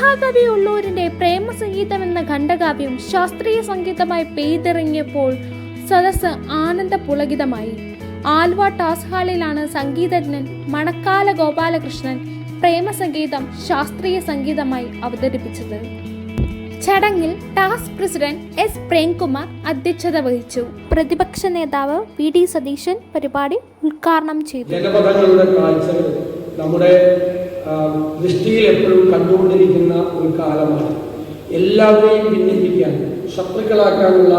മഹാകവി ഉള്ളൂരിന്റെ പ്രേമസംഗീതം എന്ന ഖണ്ഡകാവ്യം ശാസ്ത്രീയ സംഗീതമായി പെയ്തിറങ്ങിയപ്പോൾ സദസ് ആനന്ദ പുളകിതമായി ആൽവ ടാസ് ഹാളിലാണ് സംഗീതജ്ഞൻ മണക്കാല ഗോപാലകൃഷ്ണൻ പ്രേമസംഗീതം ശാസ്ത്രീയ സംഗീതമായി അവതരിപ്പിച്ചത്. ചടങ്ങിൽ ടാസ് പ്രസിഡന്റ് എസ് പ്രേംകുമാർ അധ്യക്ഷത വഹിച്ചു. പ്രതിപക്ഷ നേതാവ് വി ഡി സതീശൻ പരിപാടി ഉദ്ഘാടനം ചെയ്തു. നമ്മുടെ ദൃഷ്ടിയിൽ എപ്പോഴും കണ്ടുകൊണ്ടിരിക്കുന്ന ഒരു കാലമാണ്. എല്ലാവരെയും ഭിന്നിപ്പിക്കാൻ ശത്രുക്കളാക്കാനുള്ള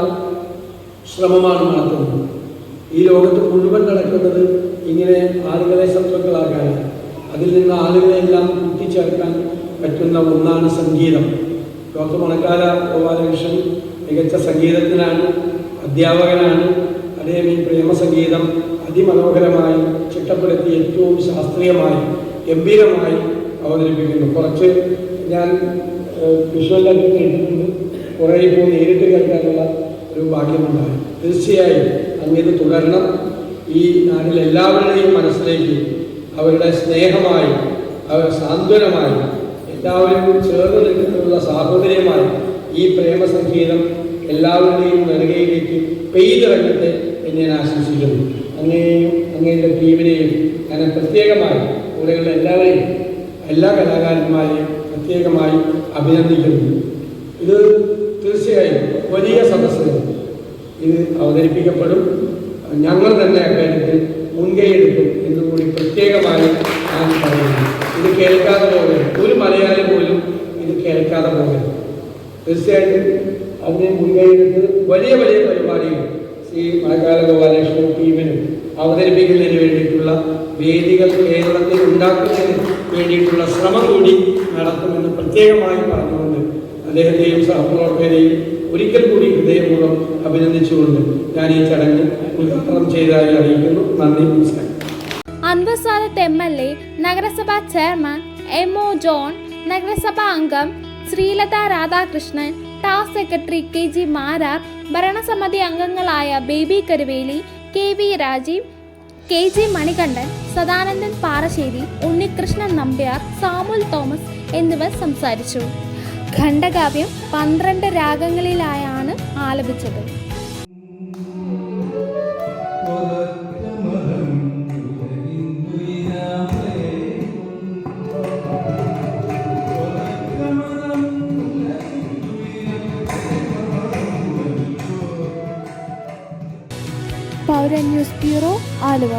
ശ്രമമാണ് നടത്തുന്നത്. ഈ ലോകത്ത് മുഴുവൻ നടക്കുന്നത് ഇങ്ങനെ ആളുകളെ ശത്രുക്കളാക്കാൻ അതിൽ നിന്ന് ആളുകളെ എല്ലാം കൂട്ടിച്ചേർക്കാൻ പറ്റുന്ന ഒന്നാണ് സംഗീതം. ഡോക്ടർ മണക്കാല ഗോപാലകൃഷ്ണൻ മികച്ച സംഗീതജ്ഞനാണ് അധ്യാപകനാണ്. അദ്ദേഹം ഈ പ്രേമസംഗീതം അതിമനോഹരമായി ചിട്ടപ്പെടുത്തി ഏറ്റവും ശാസ്ത്രീയമായി ഗംഭീരമായി അവതരിപ്പിക്കുന്നു. കുറച്ച് ഞാൻ വിഷ്വലായിട്ട് കേട്ടിട്ടുണ്ട് കുറേ ഇപ്പോൾ നേരിട്ട് കേൾക്കാനുള്ള ഒരു ഭാഗ്യമുണ്ടായി. തീർച്ചയായും അങ്ങേത് തുടരണം. ഈ നാട്ടിൽ എല്ലാവരുടെയും മനസ്സിലേക്ക് അവരുടെ സ്നേഹമായി അവർ സാന്ത്വനമായി എല്ലാവരും ചേർന്ന് നിൽക്കുന്നുള്ള സാഹോദര്യമായി ഈ പ്രേമസംഗീതം എല്ലാവരുടെയും നെറുകയിലേക്ക് പെയ്തിറങ്ങട്ടെ എന്ന് ഞാൻ ആശംസിക്കുന്നു. അങ്ങയെയും അങ്ങയുടെ ടീമിനെയും ഞാൻ പ്രത്യേകമായി കൂടെയുള്ള എല്ലാവരെയും എല്ലാ കലാകാരന്മാരെയും പ്രത്യേകമായി അഭിനന്ദിക്കുന്നു. ഇത് തീർച്ചയായും വലിയ സദസ്സുകൾ ഇത് അവതരിപ്പിക്കപ്പെടും. ഞങ്ങൾ തന്നെ അക്കാര്യത്തിൽ മുൻകൈയെടുക്കും എന്നുകൂടി പ്രത്യേകമായി ഞാൻ പറയുന്നു. ഇത് കേൾക്കാതെ പോകരുത്. ഒരു മലയാളി പോലും ഇത് കേൾക്കാതെ പോകരുത്. തീർച്ചയായിട്ടും അതിനെ മുൻകൈയെടുത്ത് വലിയ വലിയ പരിപാടികൾ ശ്രീ മഴക്കാല ഗോപാലകൃഷ്ണൻ ടീമിനും അവതരിപ്പിക്കുന്നതിന് വേണ്ടിയിട്ടുള്ള വേദികൾ കേരളത്തിൽ ഉണ്ടാക്കുന്നതിന് വേണ്ടിയിട്ടുള്ള ശ്രമം കൂടി നടത്തുമെന്ന് പ്രത്യേകമായി പറഞ്ഞുകൊണ്ട് അദ്ദേഹത്തെയും സഹപ്രവർത്തകരെയും ഒരിക്കൽ കൂടി ഹൃദയപൂർവം അഭിനന്ദിച്ചുകൊണ്ട് ഞാൻ ഈ ചടങ്ങ് ഉദ്ഘാടനം ചെയ്തതായി അറിയിക്കുന്നു. നന്ദി നമസ്കാരം. അൻവർ എം എൽ എ നഗരസഭാ ചെയർമാൻ എം ഒ ജോൺ നഗരസഭാ അംഗം ശ്രീലത രാധാകൃഷ്ണൻ ടാസ് സെക്രട്ടറി കെ ജി മാരാർ ഭരണസമിതി അംഗങ്ങളായ Baby Karuveli K V Rajeev K G Manikandan Sadanandan Parassery Unnikrishnan Nambiar Samuel Thomas എന്നിവർ സംസാരിച്ചു. ഖണ്ഡകാവ്യം പന്ത്രണ്ട് രാഗങ്ങളിലായാണ് ആലപിച്ചത്. പൗര ന്യൂസ് ബ്യൂറോ ആലുവ